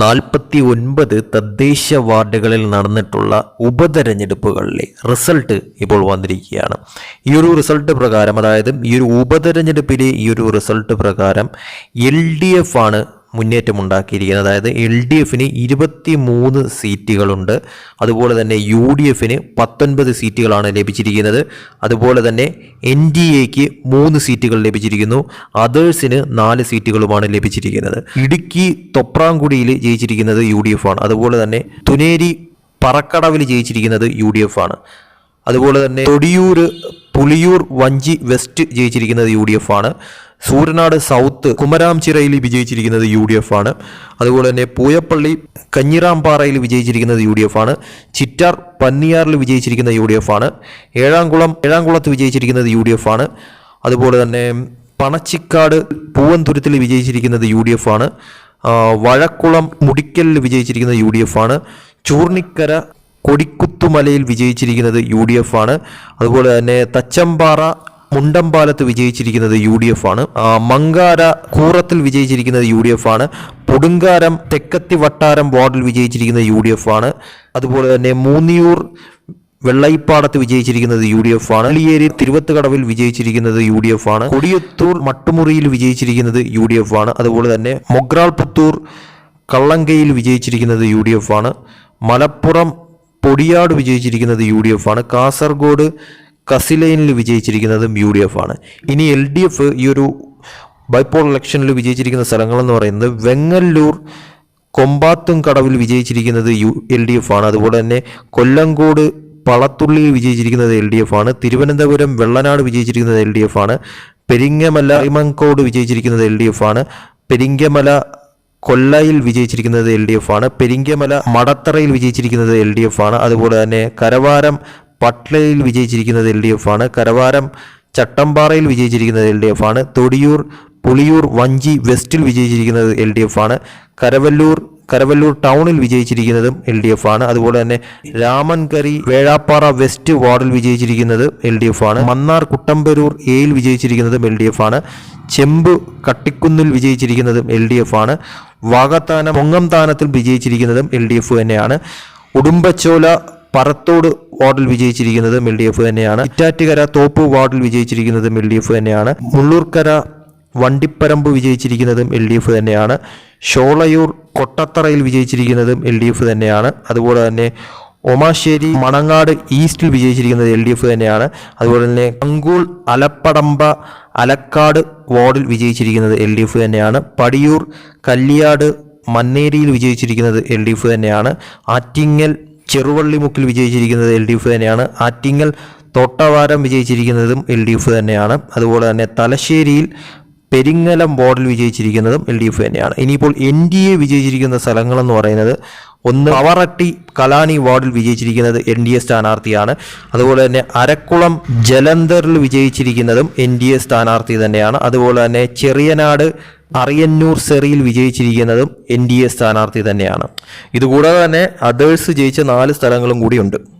നാൽപ്പത്തി ഒൻപത് തദ്ദേശ വാർഡുകളിൽ നടന്നിട്ടുള്ള ഉപതെരഞ്ഞെടുപ്പുകളിലെ റിസൾട്ട് ഇപ്പോൾ വന്നിരിക്കുകയാണ്. ഈ ഒരു റിസൾട്ട് പ്രകാരം അതായത് ഈ ഒരു ഉപതെരഞ്ഞെടുപ്പിലെ ഈ ഒരു റിസൾട്ട് പ്രകാരം എൽ ഡി എഫ് ആണ് മുന്നേറ്റം ഉണ്ടാക്കിയിരിക്കുന്നത് അതായത് എൽ ഡി എഫിന് ഇരുപത്തി മൂന്ന് സീറ്റുകളുണ്ട്. അതുപോലെ തന്നെ യു ഡി എഫിന് പത്തൊൻപത് സീറ്റുകളാണ് ലഭിച്ചിരിക്കുന്നത്. അതുപോലെ തന്നെ എൻ ഡി എക്ക് മൂന്ന് സീറ്റുകൾ ലഭിച്ചിരിക്കുന്നു. അതേഴ്സിന് നാല് സീറ്റുകളുമാണ് ലഭിച്ചിരിക്കുന്നത്. ഇടുക്കി തൊപ്രാംകുടിയിൽ ജയിച്ചിരിക്കുന്നത് യു ഡി എഫ് ആണ് അതുപോലെ തന്നെ തുനേരി പറക്കടവിൽ ജയിച്ചിരിക്കുന്നത് യു ഡി എഫ് ആണ് അതുപോലെ തന്നെ തൊടിയൂർ പുളിയൂർ വഞ്ചി വെസ്റ്റ് ജയിച്ചിരിക്കുന്നത് യു ഡി എഫ് ആണ് സൂര്യനാട് സൗത്ത് കുമരാംചിറയിൽ വിജയിച്ചിരിക്കുന്നത് യു ഡി എഫ് ആണ്. അതുപോലെ തന്നെ പൂയപ്പള്ളി കഞ്ഞിറാംപാറയിൽ വിജയിച്ചിരിക്കുന്നത് യു ഡി എഫ് ആണ്. ചിറ്റാർ പന്നിയാറിൽ വിജയിച്ചിരിക്കുന്ന യു ഡി എഫ് ആണ്. ഏഴാംകുളം ഏഴാംകുളത്ത് വിജയിച്ചിരിക്കുന്നത് യു ഡി എഫ് ആണ്. അതുപോലെ തന്നെ പണച്ചിക്കാട് പൂവന്തുരുത്തിൽ വിജയിച്ചിരിക്കുന്നത് യു ഡി എഫ് ആണ് വഴക്കുളം മുടിക്കലിൽ വിജയിച്ചിരിക്കുന്നത് യു ഡി എഫ് ആണ്. ചൂർണിക്കര കൊടിക്കുത്തുമലയിൽ വിജയിച്ചിരിക്കുന്നത് യു ഡി എഫ് ആണ്. അതുപോലെ തന്നെ തച്ചമ്പാറ മുണ്ടമ്പാലത്ത് വിജയിച്ചിരിക്കുന്നത് യു ഡി എഫ് ആണ് മങ്കാര കൂറത്തിൽ വിജയിച്ചിരിക്കുന്നത് യു ഡി എഫ് ആണ്. പൊടുങ്കാരം തെക്കത്തി വട്ടാരം വാർഡിൽ വിജയിച്ചിരിക്കുന്നത് യു ഡി എഫ് ആണ്. അതുപോലെ തന്നെ മൂന്നിയൂർ വെള്ളയിപ്പാടത്ത് വിജയിച്ചിരിക്കുന്നത് യു ഡി എഫ് ആണ്. വെള്ളിയേരി തിരുവത്തുകടവിൽ വിജയിച്ചിരിക്കുന്നത് യു ഡി എഫ് ആണ്. കൊടിയത്തൂർ മട്ടുമുറിയിൽ വിജയിച്ചിരിക്കുന്നത് യു ഡി എഫ് ആണ്. അതുപോലെ തന്നെ മൊഗ്രാൾ പുത്തൂർ കള്ളങ്കയിൽ വിജയിച്ചിരിക്കുന്നത് യു ഡി എഫ് ആണ്. മലപ്പുറം പൊടിയാട് വിജയിച്ചിരിക്കുന്നത് യു ഡി എഫ് ആണ്. കാസർഗോഡ് കസിലൈനിൽ വിജയിച്ചിരിക്കുന്നതും യു ഡി എഫ് ആണ്. ഇനി എൽ ഡി എഫ് ഈ ഒരു ബൈപോൾ ഇലക്ഷനിൽ വിജയിച്ചിരിക്കുന്ന സ്ഥലങ്ങളെന്ന് പറയുന്നത് വെങ്ങല്ലൂർ കൊമ്പാത്തും കടവിൽ വിജയിച്ചിരിക്കുന്നത് യു എൽ ഡി എഫ് ആണ്. അതുപോലെ തന്നെ കൊല്ലങ്കോട് പളത്തുള്ളിയിൽ വിജയിച്ചിരിക്കുന്നത് എൽ ഡി എഫ് ആണ്. തിരുവനന്തപുരം വെള്ളനാട് വിജയിച്ചിരിക്കുന്നത് എൽ ഡി എഫ് ആണ്. പെരിങ്ങമല ഇമങ്കോട് വിജയിച്ചിരിക്കുന്നത് എൽ ഡി എഫ് ആണ്. പെരിങ്ങമല കൊല്ലയിൽ വിജയിച്ചിരിക്കുന്നത് എൽ ഡി എഫ് ആണ്. പെരിങ്കമല മടത്തറയിൽ വിജയിച്ചിരിക്കുന്നത് എൽ ഡി എഫ് ആണ്. അതുപോലെ തന്നെ കരവാരം പട്ലയിൽ വിജയിച്ചിരിക്കുന്നത് എൽ ഡി എഫ് ആണ്. കരവാരം ചട്ടമ്പാറയിൽ വിജയിച്ചിരിക്കുന്നത് എൽ ഡി എഫ് ആണ്. തൊടിയൂർ പുളിയൂർ വഞ്ചി വെസ്റ്റിൽ വിജയിച്ചിരിക്കുന്നത് എൽ ഡി എഫ് ആണ്. കരവല്ലൂർ കരവല്ലൂർ ടൗണിൽ വിജയിച്ചിരിക്കുന്നതും എൽ ഡി എഫ് ആണ്. അതുപോലെ തന്നെ രാമൻകരി വേഴാപ്പാറ വെസ്റ്റ് വാർഡിൽ വിജയിച്ചിരിക്കുന്നത് എൽ ഡി എഫ് ആണ്. മന്നാർ കുട്ടമ്പരൂർ എയിൽ വിജയിച്ചിരിക്കുന്നതും എൽ ഡി എഫ് ആണ്. ചെമ്പ് കട്ടിക്കുന്നിൽ വിജയിച്ചിരിക്കുന്നതും എൽ ഡി എഫ് ആണ്. വാകത്താനം പൊങ്ങംതാനത്തിൽ വിജയിച്ചിരിക്കുന്നതും എൽ ഡി എഫ് തന്നെയാണ്. ഉടുമ്പച്ചോല പറത്തോട് വാർഡിൽ വിജയിച്ചിരിക്കുന്നത് എൽ ഡി എഫ് തന്നെയാണ്. ഇറ്റാറ്റുകര തോപ്പ് വാർഡിൽ വിജയിച്ചിരിക്കുന്നത് എൽ ഡി എഫ് തന്നെയാണ്. മുള്ളൂർക്കര വണ്ടിപ്പരമ്പ് വിജയിച്ചിരിക്കുന്നതും എൽ ഡി എഫ് തന്നെയാണ്. ഷോളയൂർ കൊട്ടത്തറയിൽ വിജയിച്ചിരിക്കുന്നതും എൽ ഡി എഫ് തന്നെയാണ്. അതുപോലെ തന്നെ ഒമാശ്ശേരി മണങ്ങാട് ഈസ്റ്റിൽ വിജയിച്ചിരിക്കുന്നത് എൽ ഡി എഫ് തന്നെയാണ്. അതുപോലെ തന്നെ അങ്കൂൾ അലപ്പടമ്പ അലക്കാട് വാർഡിൽ വിജയിച്ചിരിക്കുന്നത് എൽ ഡി എഫ് തന്നെയാണ്. പടിയൂർ കല്ലിയാട് മന്നേരിയിൽ വിജയിച്ചിരിക്കുന്നത് എൽ ഡി എഫ് തന്നെയാണ്. ആറ്റിങ്ങൽ ചെറുവള്ളിമുക്കിൽ വിജയിച്ചിരിക്കുന്നത് എൽ ഡി എഫ് തന്നെയാണ്. ആറ്റിങ്ങൽ തോട്ടവാരം വിജയിച്ചിരിക്കുന്നതും എൽ ഡി എഫ് തന്നെയാണ്. അതുപോലെ തന്നെ തലശ്ശേരിയിൽ പെരിങ്ങലം വാർഡിൽ വിജയിച്ചിരിക്കുന്നതും എൽ ഡി എഫ് തന്നെയാണ്. ഇനിയിപ്പോൾ എൻ ഡി എ വിജയിച്ചിരിക്കുന്ന സ്ഥലങ്ങളെന്ന് പറയുന്നത് ഒന്ന് അവറട്ടി കലാനി വാർഡിൽ വിജയിച്ചിരിക്കുന്നത് എൻ ഡി എ സ്ഥാനാർത്ഥിയാണ്. അതുപോലെ തന്നെ അരക്കുളം ജലന്ധറിൽ വിജയിച്ചിരിക്കുന്നതും എൻ ഡി എ സ്ഥാനാർത്ഥി തന്നെയാണ്. അതുപോലെ തന്നെ ചെറിയനാട് അറിയന്നൂർ സെറിയിൽ വിജയിച്ചിരിക്കുന്നതും എൻ ഡി എ സ്ഥാനാർത്ഥി തന്നെയാണ്. ഇതുകൂടാതെ തന്നെ അതേഴ്സ് ജയിച്ച നാല് സ്ഥലങ്ങളും കൂടിയുണ്ട്.